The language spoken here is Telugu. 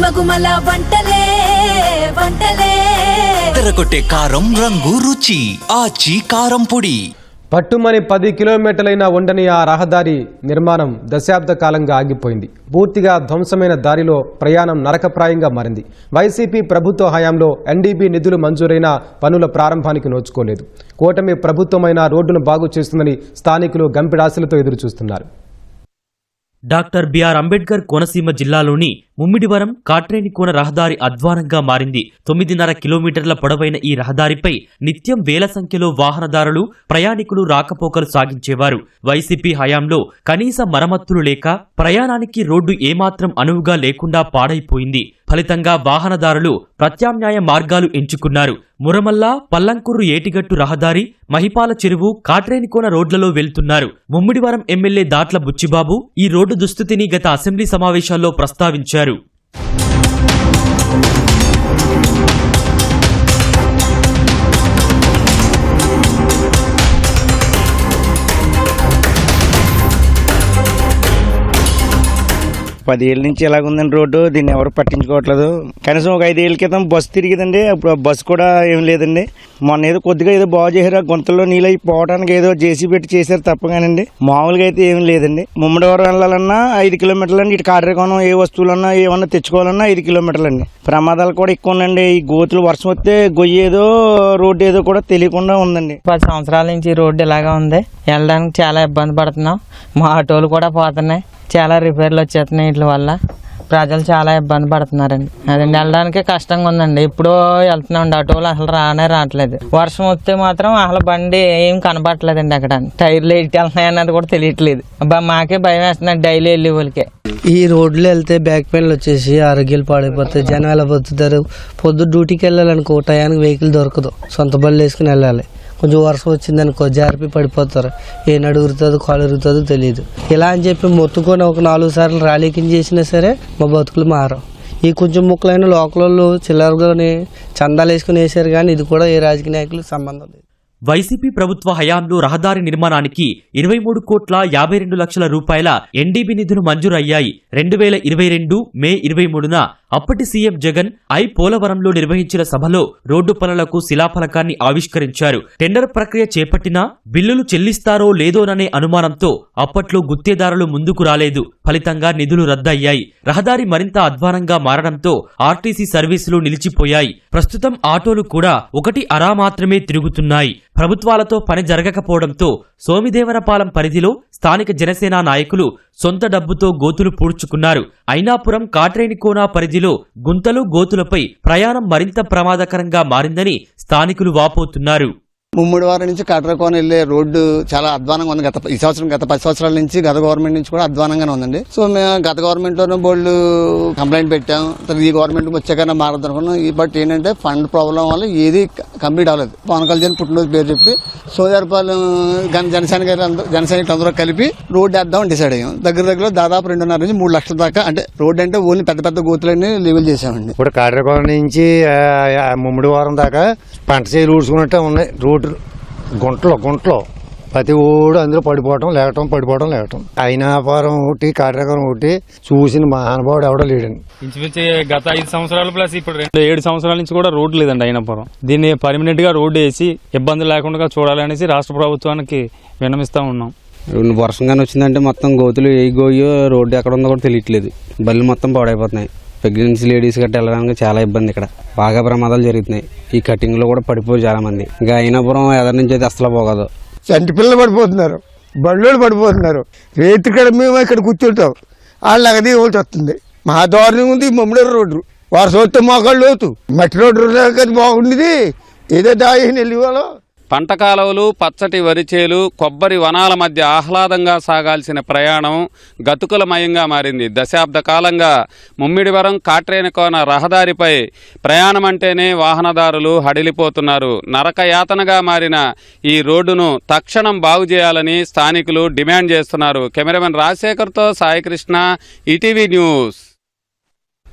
గుమగుమల వంటలే వంటలే. తెరకొట్టే కారం రంగు రుచి ఆచి కారం పొడి. పట్టుమని పది కిలోమీటర్లైన ఉండని ఆ రహదారి నిర్మాణం దశాబ్ద కాలంగా ఆగిపోయింది. పూర్తిగా ధ్వంసమైన దారిలో ప్రయాణం నరకప్రాయంగా మారింది. వైసీపీ ప్రభుత్వ హయాంలో ఎన్డీబీ నిధులు మంజూరైన పనుల ప్రారంభానికి నోచుకోలేదు. కూటమి ప్రభుత్వమైన రోడ్డును బాగు చేస్తుందని స్థానికులు గంపిడాశలతో ఎదురుచూస్తున్నారు. డాక్టర్ బిఆర్ అంబేద్కర్ కోనసీమ జిల్లాలోని ముమ్మిడివరం కాట్రేనికోన రహదారి అధ్వానంగా మారింది. తొమ్మిదిన్నర కిలోమీటర్ల పొడవైన ఈ రహదారిపై నిత్యం వేల సంఖ్యలో వాహనదారులు ప్రయాణికులు రాకపోకలు సాగించేవారు. వైసీపీ హయాంలో కనీస మరమ్మతులు లేక ప్రయాణానికి రోడ్డు ఏమాత్రం అనువుగా లేకుండా పాడైపోయింది. ఫలితంగా వాహనదారులు ప్రత్యామ్నాయ మార్గాలు ఎంచుకున్నారు. మురమల్ల పల్లంకుర్రు ఏటిగట్టు రహదారి మహిపాల చెరువు కాట్రేనికోన రోడ్లలో వెళ్తున్నారు. ముమ్మిడివరం ఎమ్మెల్యే దాట్ల బుచ్చిబాబు ఈ రోడ్డు దుస్థితిని గత అసెంబ్లీ సమావేశాల్లో ప్రస్తావించారు. పదేళ్ళ నుంచి ఎలాగుందండి రోడ్డు దీన్ని ఎవరు పట్టించుకోవట్లేదు. కనీసం ఒక ఐదేళ్ళ క్రితం బస్సు తిరిగిదండి అప్పుడు ఆ బస్సు కూడా ఏం లేదండి. మొన్న ఏదో కొద్దిగా ఏదో బాగు చేశారు ఆ గుంతల్లో నీళ్ళు అయి పోవడానికి ఏదో జేసీ పెట్టి చేశారు తప్పగానండి. మామూలుగా అయితే ఏం లేదండి. ముమ్మడివరం వెళ్ళాలన్నా ఐదు కిలోమీటర్లు అండి ఇటు కార్యక్రమం ఏ వస్తువులన్నా ఏమన్నా తెచ్చుకోవాలన్నా ఐదు కిలోమీటర్లు అండి ప్రమాదాలు కూడా ఎక్కువ ఉందండి ఈ గోతులు వర్షం వస్తే గొయ్యి ఏదో రోడ్డు ఏదో కూడా తెలియకుండా ఉందండి. పది సంవత్సరాల నుంచి రోడ్డు ఇలాగా ఉంది. వెళ్ళడానికి చాలా ఇబ్బంది పడుతున్నాం. మా ఆటోలు కూడా పోతున్నాయి. చాలా రిపేర్లు వచ్చేస్తున్నాయి వీటి వల్ల. ప్రజలు చాలా ఇబ్బంది పడుతున్నారండి. అదండి వెళ్ళడానికి కష్టంగా ఉందండి. ఇప్పుడు వెళ్తున్నామండి ఆటోలు అసలు రానే రావట్లేదు. వర్షం వస్తే మాత్రం అసలు బండి ఏం కనపడట్లేదండి అక్కడ. టైర్లు ఎట్టి వెళ్తున్నాయి అన్నది కూడా తెలియట్లేదు. అబ్బా మాకే భయం వేస్తుందండి డైలీ వెళ్ళే వాళ్ళకే. ఈ రోడ్లో వెళ్తే బ్యాక్ పెయిన్లు వచ్చేసి ఆరోగ్యాలు పాడైపోతాయి జనం ఎలా బతుకుతారు పొద్దు డ్యూటీకి వెళ్ళాలనుకో టయానికి వెహికల్ దొరకదు. సొంత బళ్ళు వేసుకుని వెళ్ళాలి. కొంచెం వర్షం వచ్చిందనుకో జారిపి పడిపోతారు. ఏ నడుగురుతుందో కాలు ఎరుగుతుందో తెలియదు ఇలా అని చెప్పి మొత్తుకొని ఒక నాలుగు సార్లు ర్యాలీకింగ్ చేసినా సరే మా బతుకులు మారం ఈ కొంచెం ముక్కలైన లోకల్ వాళ్ళు చిల్లరగానే చందాలు వేసుకుని వేశారు కానీ ఇది కూడా ఏ రాజకీయ నాయకులకు సంబంధం లేదు. వైసీపీ ప్రభుత్వ హయాంలో రహదారి నిర్మాణానికి ఇరవై మూడు కోట్ల యాభై రెండు లక్షల రూపాయల ఎన్డీబీ నిధులు మంజూరయ్యాయి. రెండు వేల ఇరవై రెండు మే ఇరవై మూడున అప్పటి సీఎం జగన్ ఐ పోలవరంలో నిర్వహించిన సభలో రోడ్డు పనులకు శిలాఫలకాన్ని ఆవిష్కరించారు. టెండర్ ప్రక్రియ చేపట్టినా బిల్లులు చెల్లిస్తారో లేదోననే అనుమానంతో అప్పట్లో గుత్తేదారులు ముందుకు రాలేదు. ఫలితంగా నిధులు రద్దయ్యాయి. రహదారి మరింత అధ్వానంగా మారడంతో ఆర్టీసీ సర్వీసులు నిలిచిపోయాయి. ప్రస్తుతం ఆటోలు కూడా ఒకటి అరా మాత్రమే తిరుగుతున్నాయి. ప్రభుత్వాలతో పని జరగకపోవడంతో సోమిదేవరపాలెం పరిధిలో స్థానిక జనసేన నాయకులు సొంత డబ్బుతో గోతులు పూడ్చుకున్నారు. అయినాపురం కాట్రేనికోనా పరిధిలో గుంతలు గోతులపై ప్రయాణం మరింత ప్రమాదకరంగా మారిందని స్థానికులు వాపోతున్నారు. ముమ్మడి వారం నుంచి కట్రకోన వెళ్ళే రోడ్డు చాలా అధ్వానంగా ఉంది. గత ఈ సంవత్సరం గత పది సంవత్సరాల నుంచి గత గవర్నమెంట్ నుంచి కూడా అధ్వానంగానే ఉందండి. సో మేము గత గవర్నమెంట్లోనే కంప్లైంట్ పెట్టాం. తర్వాత ఈ గవర్నమెంట్ వచ్చాకనే మారద్దు అనుకున్నాం. ఈ బట్ ఏంటంటే ఫండ్ ప్రాబ్లం వల్ల ఏది కంప్లీట్ అవ్వలేదు. పవన్ కళ్యాణ్ పుట్టినరోజు పేరు చెప్పి సోదరపాలెం గన్ జనసేన గారు అందరూ అందరూ కలిపి రోడ్డు వేద్దామని డిసైడ్ అయ్యాం. దగ్గర దగ్గర దాదాపు రెండున్నర నుంచి మూడు లక్షల దాకా అంటే రోడ్డు అంటే ఓన్లీ పెద్ద పెద్ద గోతులన్నీ లెవెల్ చేసామండి. ఇప్పుడు కాట్రకోన నుంచి ముమ్మడి వారం ముమ్మిడివారం దాకా పంట చేలు ఊడ్చుకున్నట్టే ఉన్నాయి. రోడ్ రోడ్డు గుంటలో గుంటలో. ప్రతి ఓడు అందులో పడిపోవటం లేకటం పడిపోవటం లేకటం అయినాపురం ఒకటి కాడ్రకోనం ఒకటి చూసిన మహానుభావుడు ఎవడో లేడండి. ఇంచుమించు గత ఐదు సంవత్సరాలు ప్లస్ ఇప్పుడు రెండు. ఏడు సంవత్సరాల నుంచి కూడా రోడ్డు లేదండి అయినపురం. దీన్ని పర్మనెంట్గా రోడ్డు వేసి ఇబ్బంది లేకుండా చూడాలనేసి రాష్ట్ర ప్రభుత్వానికి విన్నమిస్తా ఉన్నాం. రెండు వర్షం కానీ వచ్చిందంటే మొత్తం గోతులు ఏ గోయో రోడ్డు ఎక్కడ ఉందో కూడా తెలియట్లేదు. బళ్ళు మొత్తం పాడైపోతున్నాయి. ప్రెగ్నెన్సీ లేడీస్ గట్రా వెళ్ళడానికి చాలా ఇబ్బంది ఇక్కడ. బాగా ప్రమాదాలు జరుగుతున్నాయి. ఈ కటింగ్లో కూడా పడిపోయి చాలామంది. ఇంకా అయినపురం ఎదరి నుంచి అయితే అసలు పోగదు. చంటి పిల్లలు పడిపోతున్నారు. బళ్ళోళ్ళు పడిపోతున్నారు. రేతి ఇక్కడ మేము ఇక్కడ కూర్చుంటాం. వాళ్ళు అగది ఇవ్వాల్సి వస్తుంది. మా దారుణం ఉంది మమ్మడూరు రోడ్డు. వారు చూస్తే మోకాళ్ళు లోతు. మట్టి రోడ్డు కదా బాగుండేది. ఏదో దాయి వెళ్ళి వాళ్ళు పంట కాలువలు పచ్చటి వరిచేలు కొబ్బరి వనాల మధ్య ఆహ్లాదంగా సాగాల్సిన ప్రయాణం గతుకులమయంగా మారింది. దశాబ్ద కాలంగా ముమ్మిడివరం కాట్రేనికోన రహదారిపై ప్రయాణం అంటేనే వాహనదారులు హడిలిపోతున్నారు. నరకయాతనగా మారిన ఈ రోడ్డును తక్షణం బాగు చేయాలని స్థానికులు డిమాండ్ చేస్తున్నారు. కెమెరామెన్ రాజశేఖర్తో సాయికృష్ణ ఈటీవీ న్యూస్.